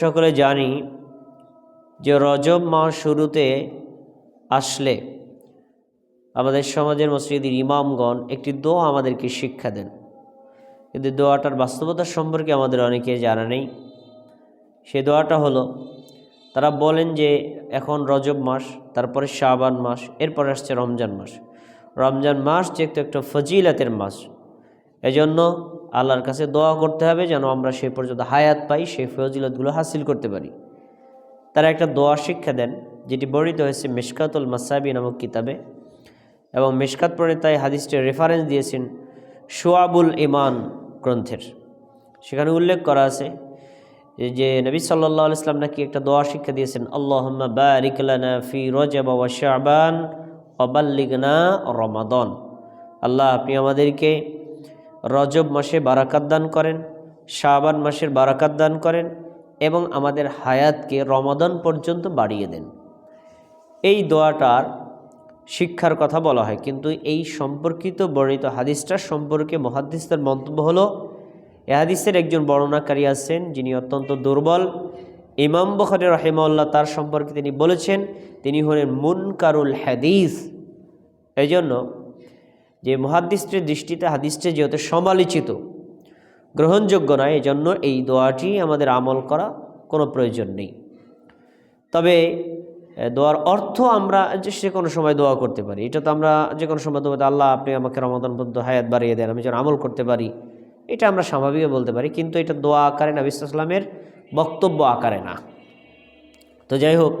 সকলে জানি যে রজব মাস শুরুতে আসলে আমাদের সমাজের মসজিদের ইমামগণ একটি দোয়া আমাদেরকে শিক্ষা দেন। কিন্তু দোয়াটার বাস্তবতা সম্পর্কে আমাদের অনেকে জানা নেই। সে দোয়াটা হলো, তারা বলেন যে এখন রজব মাস, তারপরে শাবান মাস, এরপর আসছে রমজান মাস। রমজান মাস যেহেতু একটা ফজিলাতের মাস। এজন্য আল্লাহর কাছে দোয়া করতে হবে যেন আমরা সেই পর্যন্ত হায়াত পাই সেই ফজিলতগুলো হাসিল করতে পারি। তারা একটা দোয়া শিক্ষা দেন, যেটি বর্ণিত হয়েছে মেশকাতুল মাসাবি নামক কিতাবে। এবং মেশকাত প্রণেতায় হাদিসটির রেফারেন্স দিয়েছেন সোয়াবুল ইমান গ্রন্থের। সেখানে উল্লেখ করা আছে যে নবী সাল্লাহ ইসলাম নাকি একটা দোয়া শিক্ষা দিয়েছেন আল্লাহ বারিকলানা ফি রজব ওয়া শাবান অবাল্লিগনা রমাদন। আল্লাহ আপনি আমাদেরকে রজব মাসে বারাকাত দান করেন, শাবান মাসের বারাকাত দান করেন এবং আমাদের হায়াতকে রমাদান পর্যন্ত বাড়িয়ে দেন। এই দোয়াটার শিক্ষার কথা বলা হয়, কিন্তু এই সম্পর্কিত বর্ণিত হাদিসটা সম্পর্কে মহাদিসদের মন্তব্য হলো, এ হাদিসের একজন বর্ণনাকারী আছেন যিনি অত্যন্ত দুর্বল। ইমাম বখরি রহেমাল্লাহ তার সম্পর্কে তিনি বলেছেন, তিনি হলেন মুনকারুল হাদিস। এই জন্য যে মহাদিসটির দৃষ্টিতে হাদিসটি যেহেতু সমালোচিত, গ্রহণযোগ্য নয় এই জন্য এই দোয়াটি আমাদের আমল করা কোনো প্রয়োজন নেই। তবে দোয়ার অর্থ আমরা যে সে কোনো সময় দোয়া করতে পারি। এটা তো আমরা যে কোনো সময় দোয়া আল্লাহ আপনি আমাকে রমাদান পর্যন্ত হায়াত বাড়িয়ে দেন, আমি যেন আমল করতে পারি। এটা আমরা স্বাভাবিক বলতে পারি, কিন্তু এটা দোয়া আকারে না বিশ্বাসলামের বক্তব্য আকারে না। তো যাই হোক